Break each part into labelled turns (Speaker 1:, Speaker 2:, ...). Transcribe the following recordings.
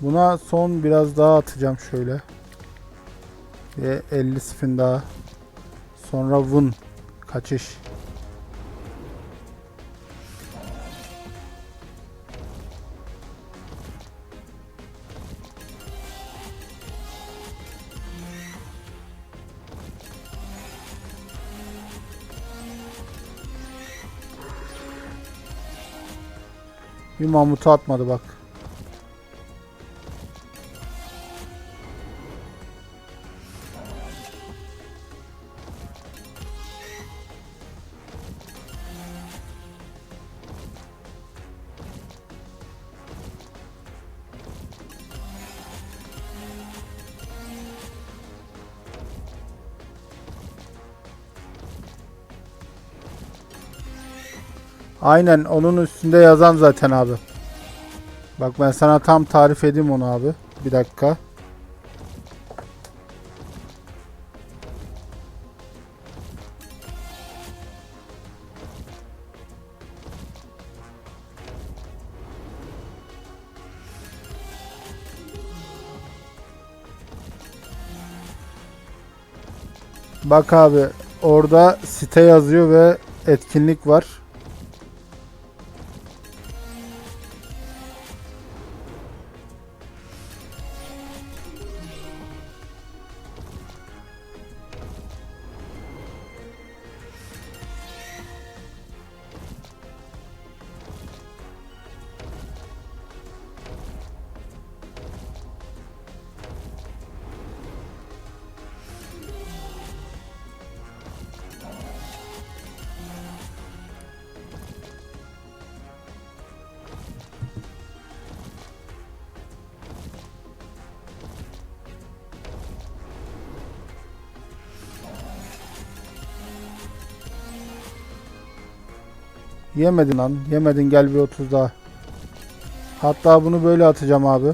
Speaker 1: Buna son biraz daha atacağım şöyle. Ve 50 spin daha. Sonra win. Kaçış. Bir mamutu atmadı bak. Aynen onun üstünde yazan zaten abi. Bak ben sana tam tarif edeyim onu abi. Bir dakika. Bak abi orada site yazıyor ve etkinlik var. Yemedin lan. Yemedin gel bir 30 daha. Hatta bunu böyle atacağım abi.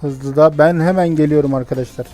Speaker 1: Hızlı da. Ben hemen geliyorum arkadaşlar.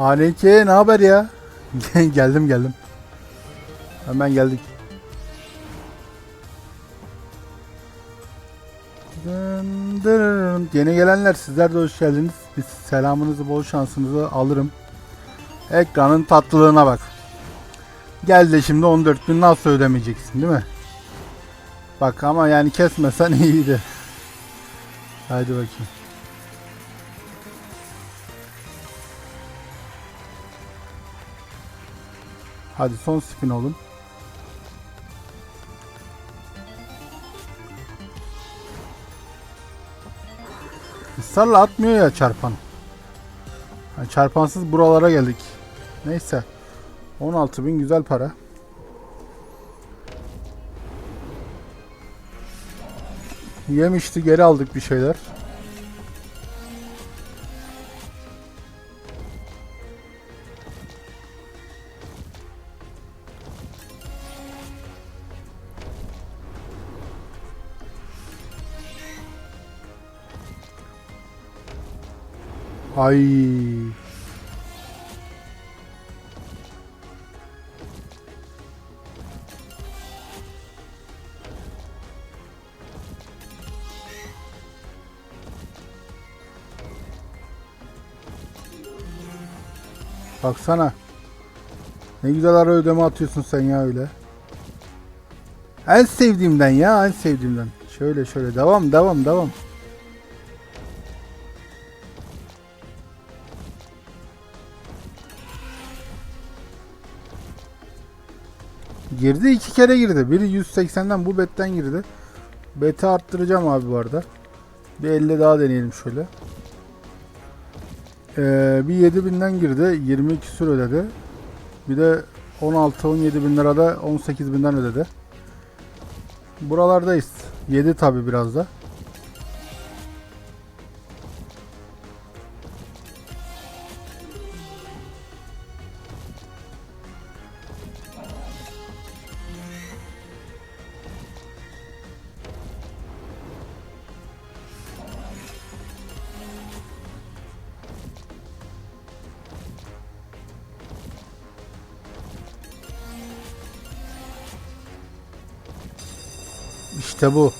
Speaker 1: Aleyke ne haber ya? geldim geldim. Hemen geldik. Yeni gelenler sizler de hoş geldiniz. Biz selamınızı bol şansınızı alırım. Ekranın tatlılığına bak. Gel de şimdi 14 bin nasıl ödemeyeceksin değil mi? Bak ama yani kesmesen iyiydi. Haydi bakayım. Hadi son spin olun. Israrla atmıyor ya çarpan. Ha, çarpansız buralara geldik. Neyse. 16 bin güzel para. Yemişti geri aldık bir şeyler. Ay. Baksana. Ne güzel ara ödeme atıyorsun sen ya öyle. En sevdiğimden ya en sevdiğimden. Şöyle şöyle devam devam devam. Girdi iki kere girdi. Biri 180'den bu betten girdi. Beti arttıracağım abi bu arada. Bir 50 daha deneyelim şöyle. Ee, bir 7000'den girdi. 20 küsür ödedi. Bir de 16-17 bin lirada 18 binden ödedi. Buralardayız. 7 tabi biraz da. İşte bu.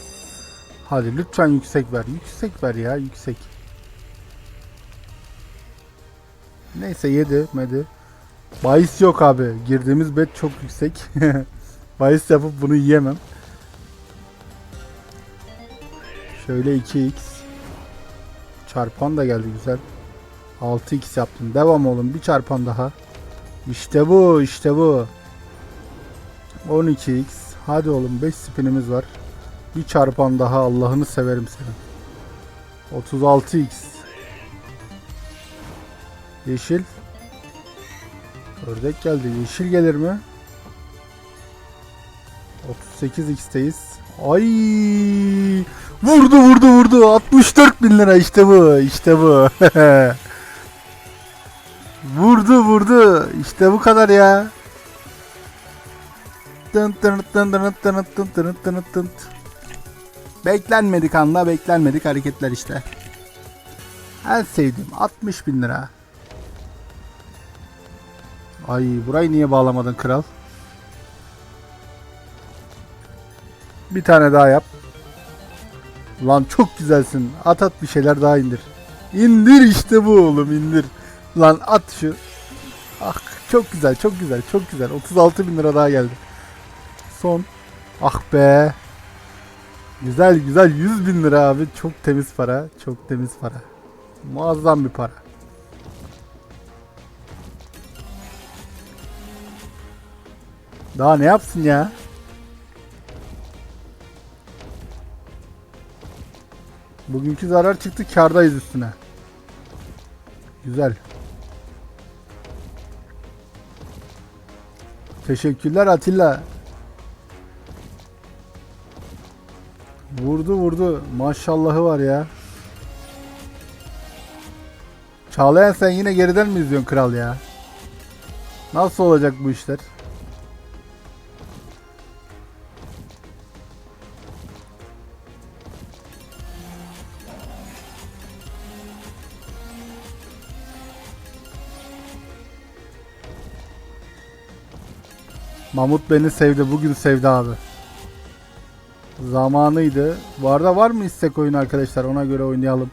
Speaker 1: Hadi lütfen yüksek ver. Yüksek ver ya yüksek. Neyse yedi medi. Bahis yok abi. Girdiğimiz bet çok yüksek. Bahis yapıp bunu yiyemem. Şöyle 2x. Çarpan da geldi güzel. 6x yaptım. Devam oğlum. Bir çarpan daha. İşte bu. işte bu. 12x. Hadi oğlum 5 spinimiz var. Bir çarpan daha Allah'ını severim senin. 36x. Yeşil. Ördek geldi. Yeşil gelir mi? 38x'teyiz. Ay! Vurdu vurdu vurdu. 64 bin lira işte bu. işte bu. vurdu vurdu. İşte bu kadar ya. Tın tın tın tın tın tın tın tın tın. Beklenmedik anda beklenmedik hareketler işte. En sevdiğim 60 bin lira. Ay burayı niye bağlamadın kral? Bir tane daha yap. Lan çok güzelsin. At at bir şeyler daha indir. İndir işte bu oğlum indir. Lan at şu. Ah çok güzel çok güzel çok güzel. 36 bin lira daha geldi. Son. Ah be. Güzel güzel 100 bin lira abi. Çok temiz para. Çok temiz para. Muazzam bir para. Daha ne yapsın ya? Bugünkü zarar çıktı kardayız üstüne. Güzel. Teşekkürler Atilla. Vurdu vurdu. Maşallahı var ya. Çağlayan sen yine geriden mi izliyorsun kral ya? Nasıl olacak bu işler? Mahmut beni sevdi. Bugün sevdi abi. Zamanıydı. Bu arada var mı istek oyun arkadaşlar? Ona göre oynayalım.